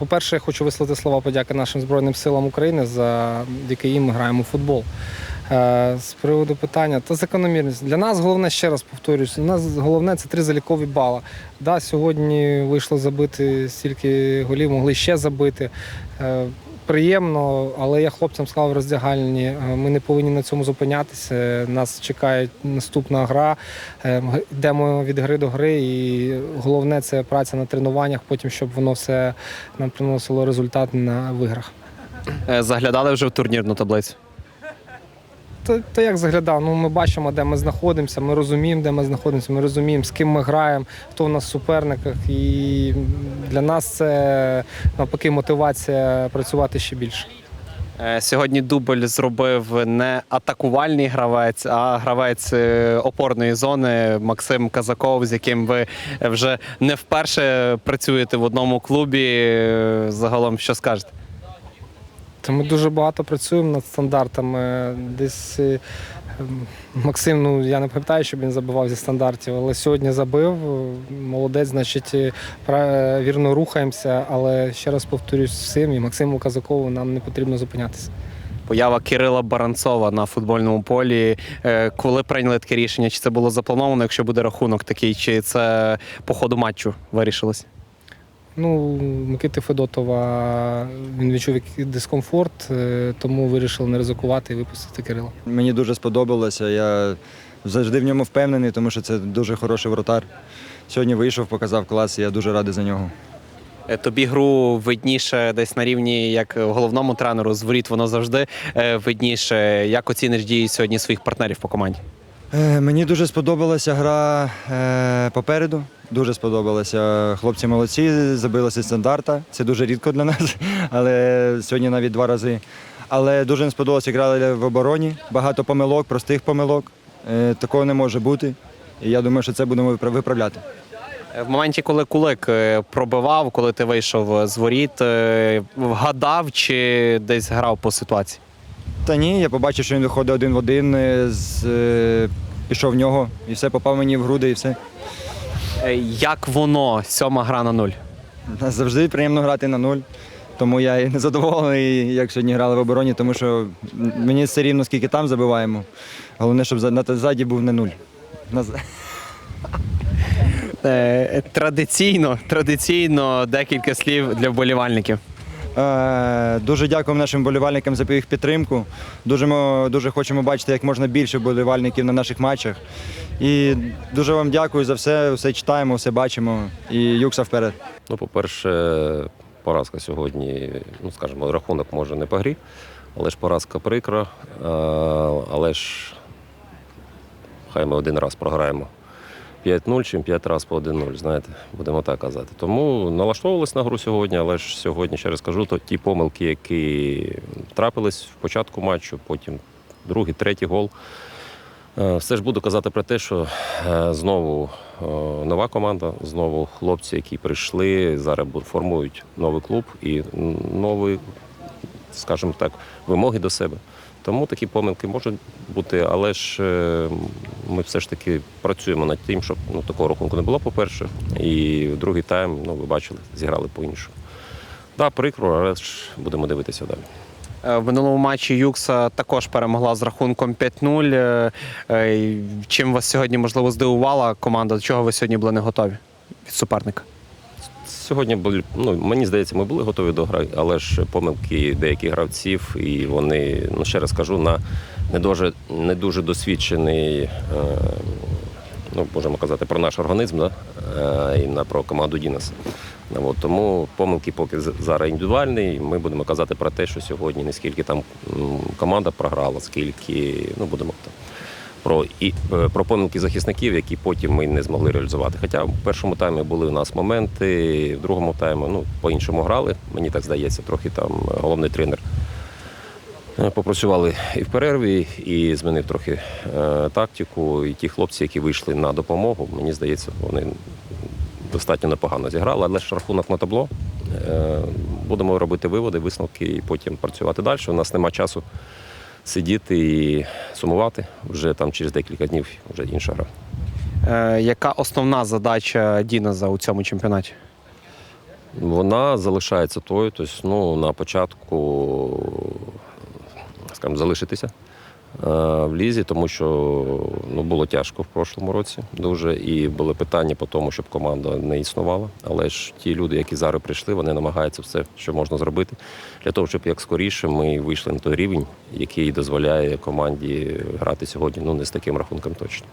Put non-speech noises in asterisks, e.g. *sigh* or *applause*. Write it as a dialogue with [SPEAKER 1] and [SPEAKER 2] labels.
[SPEAKER 1] По-перше, я хочу висловити слова подяки нашим Збройним силам України, за які ми граємо у футбол. Е, З приводу питання, та закономірність. Для нас головне, ще раз повторюсь, у нас головне це три залікові бала. Да, сьогодні вийшло забити стільки голів, могли ще забити. Приємно, але я хлопцям сказав роздягальні, е, ми не повинні на цьому зупинятися. Нас чекає наступна гра. Е, Йдемо від гри до гри, і головне це праця на тренуваннях, потім щоб воно все нам приносило результат на виграх.
[SPEAKER 2] Е, Заглядали вже в турнірну таблицю.
[SPEAKER 1] То, то як заглядав? Ну ми бачимо, де ми знаходимося, ми розуміємо, де ми знаходимося, ми розуміємо, з ким ми граємо, хто в нас в суперниках. І для нас це навпаки мотивація працювати ще більше.
[SPEAKER 2] Е, Сьогодні дубль зробив не атакувальний гравець, а гравець е, опорної зони Максим Казаков, з яким ви вже не вперше працюєте в одному клубі. Е, Загалом, що скажете?
[SPEAKER 1] Ми дуже багато працюємо над стандартами. Десь е, Максим, ну я не пам'ятаю, щоб він забивав зі стандартів, але сьогодні забив. Молодець, значить, е, вірно рухаємося. Але ще раз повторюсь всім, і Максиму Казакову нам не потрібно зупинятися.
[SPEAKER 2] Поява Кирила Баранцова на футбольному полі. Е, Коли прийняли таке рішення? Чи це було заплановано, якщо буде рахунок такий, чи це по ходу матчу вирішилось?
[SPEAKER 1] Ну, Микити Федотова він відчув дискомфорт, е, тому вирішили не ризикувати і випустити Кирила.
[SPEAKER 3] Мені дуже сподобалося. Я завжди в ньому впевнений, тому що це дуже хороший вратар. Сьогодні вийшов, показав клас, і я дуже радий за нього.
[SPEAKER 2] Е, Тобі гру видніше десь на рівні, як головному тренеру, з воріт воно завжди е, видніше. Як оціниш дії сьогодні своїх партнерів по команді?
[SPEAKER 3] Е, Мені дуже сподобалася гра е, попереду. Дуже сподобалося. Хлопці молодці, забилися стандарта. Це дуже рідко для нас, *laughs* але сьогодні навіть два рази. Але дуже не сподобалося, грали в обороні. Багато помилок, простих помилок. Е, Такого не може бути. І я думаю, що це будемо виправляти.
[SPEAKER 2] В моменті, коли кулик пробивав, коли ти вийшов з воріт, вгадав чи десь грав по ситуації?
[SPEAKER 3] Та ні, я побачив, що він виходить один в один, е, з, е, пішов в нього, і все попав мені в груди, і все.
[SPEAKER 2] Е, Як воно, сьома гра на нуль?
[SPEAKER 3] Завжди приємно грати на нуль. Тому я і не задоволений, як сьогодні грали в обороні, тому що мені все рівно, скільки там забиваємо. Головне, щоб за- ззаді був не нуль.
[SPEAKER 2] Традиційно, традиційно декілька слів для вболівальників.
[SPEAKER 3] Е, Дуже дякуємо нашим болівальникам за їх підтримку. Дуже, мо- дуже хочемо бачити як можна більше болівальників на наших матчах. І дуже вам дякую за все, все читаємо, все бачимо. І юкса вперед.
[SPEAKER 4] Ну, по-перше, поразка сьогодні, ну скажімо, рахунок може не по грі, але ж поразка прикра. Е, Але ж хай ми один раз програємо 5-0, чим 5 разів по 1-0, знаєте, будемо так казати. Тому налаштовувалися на гру сьогодні, але ж сьогодні, ще раз кажу, то ті помилки, які трапились в початку матчу, потім другий, третій гол. Е, Все ж буду казати про те, що е, знову е, нова команда, знову хлопці, які прийшли, зараз формують новий клуб і нові, скажімо так, вимоги до себе. Тому такі помилки можуть бути, але ж е, ми все ж таки працюємо над тим, щоб ну, такого рахунку не було, по-перше. І другий тайм, ну, ви бачили, зіграли по-іншому. Так, прикро, але ж будемо дивитися далі.
[SPEAKER 2] Е, В минулому матчі Юкса також перемогла з рахунком 5-0. Е, Чим вас сьогодні можливо здивувала команда? До чого ви сьогодні були не готові від суперника?
[SPEAKER 4] Сьогодні були, ну мені здається, ми були готові до гри, але ж помилки деяких гравців, і вони, ну ще раз кажу, на не дуже, не дуже досвідчений, е, ну можемо казати про наш організм, да? е, і на про команду Дінаса. Ну, От, тому помилки поки зараз індивідуальні. Ми будемо казати про те, що сьогодні не скільки там команда програла, скільки ну будемо там про і е, про помилки захисників, які потім ми не змогли реалізувати. Хоча в першому таймі були у нас моменти, в другому таймі ну по-іншому грали. Мені так здається, трохи там головний тренер. е, Попрацювали і в перерві, і змінив трохи е, тактику. І ті хлопці, які вийшли на допомогу, мені здається, вони достатньо непогано зіграли, але ж рахунок на табло. Е, будемо робити виводи, висновки і потім працювати далі. У нас нема часу сидіти і сумувати. Вже там через декілька днів вже інша гра.
[SPEAKER 2] Е, Яка основна задача Діназа у цьому чемпіонаті?
[SPEAKER 4] Вона залишається тою, тобто ну, на початку, скажімо, залишитися в лізі, тому що ну, було тяжко в прошлому році дуже. І були питання по тому, щоб команда не існувала. Але ж ті люди, які зараз прийшли, вони намагаються все, що можна зробити, для того, щоб як скоріше ми вийшли на той рівень, який дозволяє команді грати сьогодні ну, не з таким рахунком точно.